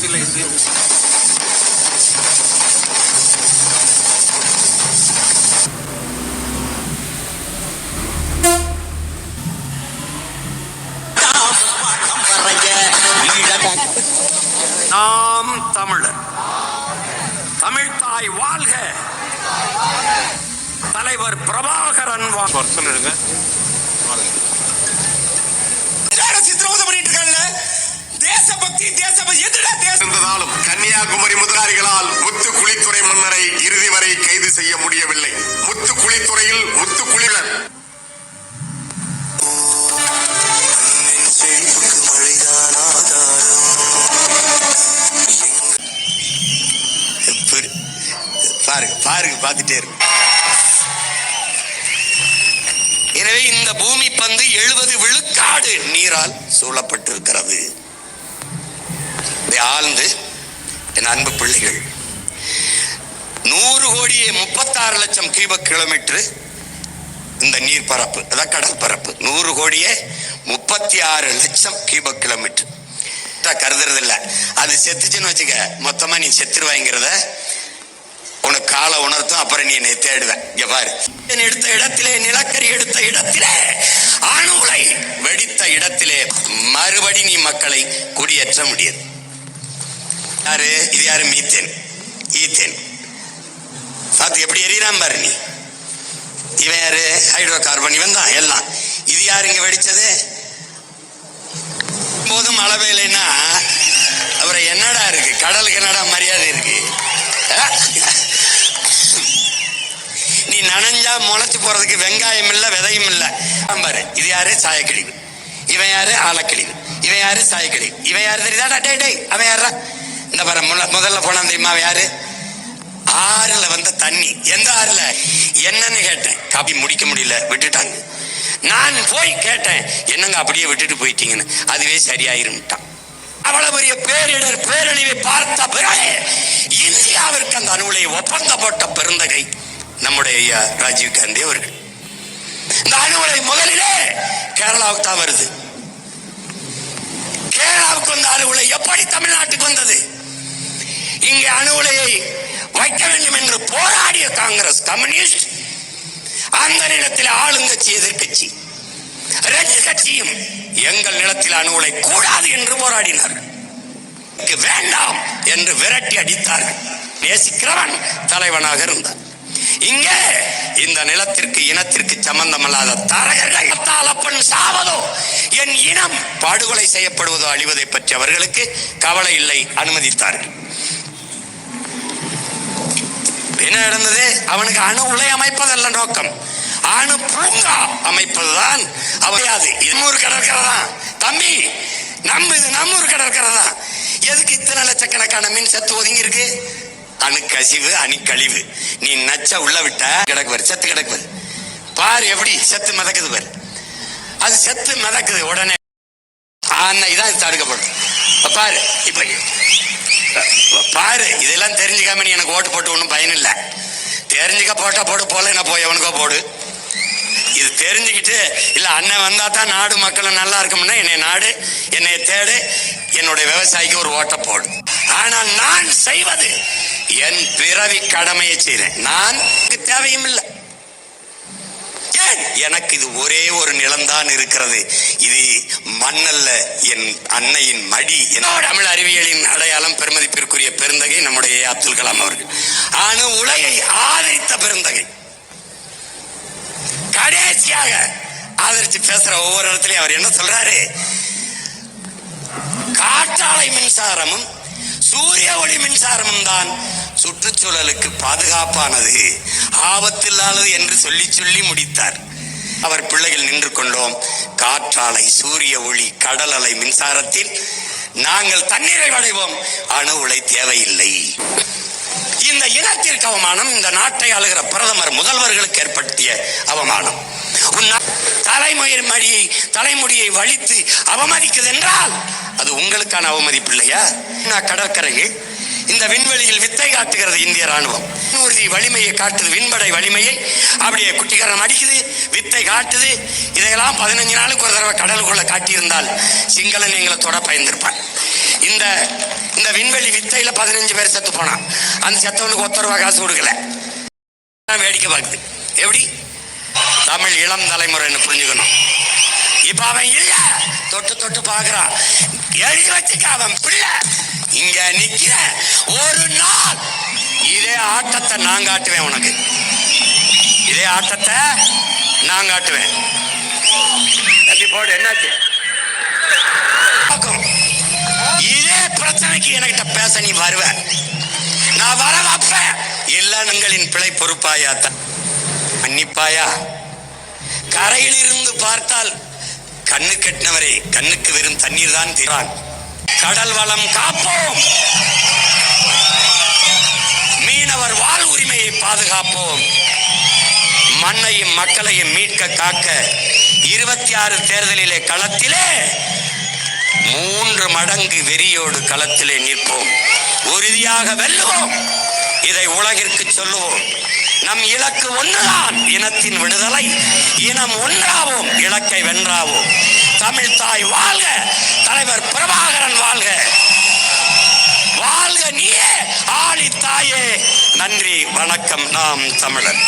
சிலைத்து நாம் தமிழர். தமிழ்தாய் வாழ்க. தலைவர் பிரபாகரன் வாழ்க தேசபக்தி தேசபக்தி எதுடா தேசம் இருந்ததாலும் கன்னியாகுமரி முதலாளிகளால் முத்து குளித்துறை மன்னரை இறுதி வரை கைது செய்ய முடியவில்லை. முத்து குளித்துறையில் முத்து குளிரர் பாருங்க பாருங்க பார்த்துட்டே இருக்கு எனவே இந்த பூமி பந்து எழுபது விழுக்காடு நீரால் சூழப்பட்டிருக்கிறது. ஆழ்ந்து என் அன்பு பிள்ளைகள். நூறு கோடியே முப்பத்தாறு லட்சம் கீப கிலோமீட்டர் இந்த நீர் பரப்பு அதான் கடல் பரப்பு. நூறு கோடியே முப்பத்தி ஆறு லட்சம் கீப கிலோமீட்டர் கருதுறது இல்லை அது செத்துச்சுன்னு வச்சுக்க மொத்தமா நீ செத்துருவாங்கிறத உனக்கு காலை உணர்த்தும் அப்புறம் நீ என்னை தேடுவேன் இங்க பாரு. எடுத்த இடத்திலே நிலக்கரி எடுத்த இடத்திலே அணு வெடித்த இடத்திலே மறுபடி நீ மக்களை குடியேற்ற முடியாது. யாரு? இது யாரு? மீத்தேன். ஈத்தேன். பார்த்து எப்படி எரியறான் பாரு நீ. இவன் யாரு? Hydrocarbon. இவன் தான் எல்லாம். இது யாரு இங்க வெடிச்சது? போதும் மழை பெய்யலைன்னா அப்புறம் என்னடா இருக்கு? கடலுக்கு என்னடா மரியாதை இருக்கு? நீ நனைஞ்சா முளைச்சு போறதுக்கு வெங்காயம் இல்ல விதையும் இல்ல. பாரு இது யாரு? சாயக்கழிவு. இவன் யாரு? ஆலக்கழிவு. இவன் யாரு? சாயக்கழிவு. இவன் யாரு தெரியுதா? டே டேய் அவன் யாரா இந்த பாரு முல- முதல்ல போனான் தெரியுமா அவன் யாரு? ஆறுல வந்த தண்ணி. எந்த ஆறுல? என்னன்னு கேட்டேன். காப்பி முடிக்க முடியல விட்டுட்டாங்க. நான் போய் கேட்டேன் என்னங்க அப்படியே விட்டுட்டு போயிட்டீங்கன்னு. அதுவே சரியாயிரும்ட்டான். அவ்வளவு பெரிய பேரிடர் பேரழிவை பார்த்த பிறகு இந்தியாவிற்கு அந்த அணுகுலை ஒப்பந்த போட்ட பெருந்தகை நம்முடைய ஐயா ராஜீவ் காந்தி அவர்கள். இந்த அணுகுலை முதலிலே கேரளாவுக்கு தான் வருது. கேரளாவுக்கு வந்த அணுகுலை எப்படி தமிழ்நாட்டுக்கு வந்தது? இங்கே அணு உலையை வைக்க வேண்டும் என்று போராடிய காங்கிரஸ் கம்யூனிஸ்ட் அந்த நிலத்தில் ஆளுங்கட்சி எதிர்கட்சி ரெண்டு கட்சியும் எங்கள் நிலத்தில் அணு உலை கூடாது என்று போராடினார்கள். வேண்டாம் என்று விரட்டி அடித்தார்கள். நேசிக்கிறவன் தலைவனாக இருந்தான். இங்கே இந்த நிலத்திற்கு இனத்திற்கு சம்பந்தமில்லாத தரகர்கள் சாவதோ என் இனம் படுகொலை செய்யப்படுவதோ அழிவதை பற்றி அவர்களுக்கு கவலை இல்லை அனுமதித்தார்கள். என்ன நடந்தது? அவனுக்கு அணு உலை அமைப்பதல்ல நோக்கம். அணு பூங்கா அமைப்பதுதான் அவையாது இன்னொரு கடற்கரை தான் தம்பி நம்ம இது நம்மூர் கடற்கரை தான் எதுக்கு இத்தனை லட்சக்கணக்கான மீன் செத்து ஒதுங்கி இருக்கு அணு கசிவு அணு கழிவு. நீ நச்ச உள்ள விட்ட கிடக்குவார் செத்து கிடக்குவார் பாரு எப்படி செத்து மிதக்குது பாரு. அது செத்து மிதக்குது உடனே. அன்னைக்கு தான் இது தடுக்கப்படும் பாரு இப்போ பாரு இதெல்லாம் தெரிஞ்சுக்காம நீ எனக்கு ஓட்டு போட்டு ஒன்றும் பயன் இல்லை தெரிஞ்சுக்க போட்டா போடு போல என்ன போய் எவனுக்கோ போடு. இது தெரிஞ்சுக்கிட்டு இல்லை அண்ணன் வந்தால் தான் நாடு மக்களும் நல்லா இருக்கும்னா என்னை நாடு என்னை தேடு என்னுடைய விவசாயிக்கு ஒரு ஓட்டை போடு. ஆனால் நான் செய்வது என் பிறவி கடமையை செய்கிறேன் நான் தேவையும் இல்லை. ஏன்? எனக்கு இது ஒரே ஒரு நிலம்தான் இருக்கிறது. இது மண்ணல்ல என் அன்னையின் மடி. என்னோட தமிழ் அறிவியலின் அடையாளம் பெருமதிப்பிற்குரிய பெருந்தகை நம்முடைய அப்துல் கலாம் அவர்கள். அணு உலகை ஆதரித்த பெருந்தகை. கடைசியாக ஆதரிச்சு பேசுற ஒவ்வொரு இடத்துலயும் அவர் என்ன சொல்றாரு? காற்றாலை மின்சாரமும் சூரிய ஒளி மின்சாரமும் தான். சுற்றுச்சூழலுக்கு பாதுகாப்பானது ஆபத்தில்லாதது என்று சொல்லி சொல்லி முடித்தார். அவர் பிள்ளைகள் நின்று கொண்டோம். காற்றாலை சூரிய ஒளி கடல் அலை மின்சாரத்தில் நாங்கள் தண்ணீரை அடைவோம் அணு உலை தேவையில்லை. இந்த இனத்திற்கு அவமானம் இந்த நாட்டை ஆளுகிற பிரதமர் முதல்வர்களுக்கு ஏற்படுத்திய அவமானம். உன் மடியை தலைமுடியை வலித்து அவமதிக்குது என்றால் அது உங்களுக்கான அவமதிப்பு இல்லையா? நான் கடற்கரையில் இந்த விண்வெளியில் வித்தை காட்டுகிறது இந்திய ராணுவம் ஊர்தி வலிமையை காட்டுது விண்படை வலிமையை. அப்படியே குட்டிகரணம் அடிக்குது வித்தை காட்டுது. இதையெல்லாம் பதினஞ்சு நாளுக்கு ஒரு தடவை கடலுக்குள்ள காட்டியிருந்தால் சிங்களன் எங்களை தொட பயந்திருப்பான். இந்த இந்த விண்வெளி வித்தையில பதினஞ்சு பேர் செத்து போனான். அந்த செத்தவனுக்கு ஒத்த ரூபா காசு கொடுக்கல. வேடிக்கை பார்க்குது. எப்படி? தமிழ் இளம் தலைமுறைன்னு புரிஞ்சுக்கணும். இப்ப அவன் இல்ல. தொட்டு தொட்டு பாக்குறான் எழுதி வச்சுக்க அவன் பிள்ளை. இங்க நிக்கிற ஒரு நாள் இதே ஆட்டத்தை நான் காட்டுவேன் உனக்கு. இதே ஆட்டத்தை நான் காட்டுவேன். தம்பி போடு என்னாச்சு? இதே பிரச்சனைக்கு என்கிட்ட பேச நீ வருவ. நான் வர வைப்பேன். இல்லங்களின் பிழை பொறுப்பாயாத்தான். மன்னிப்பாயா கரையில் இருந்து பார்த்தால் கண்ணு கெட்டினவரே கண்ணுக்கு வெறும் தண்ணீர் தான் தீரான் கடல் வளம் காப்போம். மீனவர் வாழ் உரிமையை பாதுகாப்போம். மண்ணையும் மக்களையும் மீட்க காக்க இருபத்தி ஆறு தேர்தலிலே களத்திலே மூன்று மடங்கு வெறியோடு களத்திலே நிற்போம். உறுதியாக வெல்லுவோம். இதை உலகிற்கு சொல்லுவோம். நம் இலக்கு ஒன்றுதான் இனத்தின் விடுதலை. இனம் ஒன்றாவோம் இலக்கை வென்றாவோம். தமிழ் தாய் வாழ்க தலைவர் பிரபாகரன் வாழ்க. வாழ்க நீயே ஆளி தாயே நன்றி வணக்கம் நாம் தமிழன்.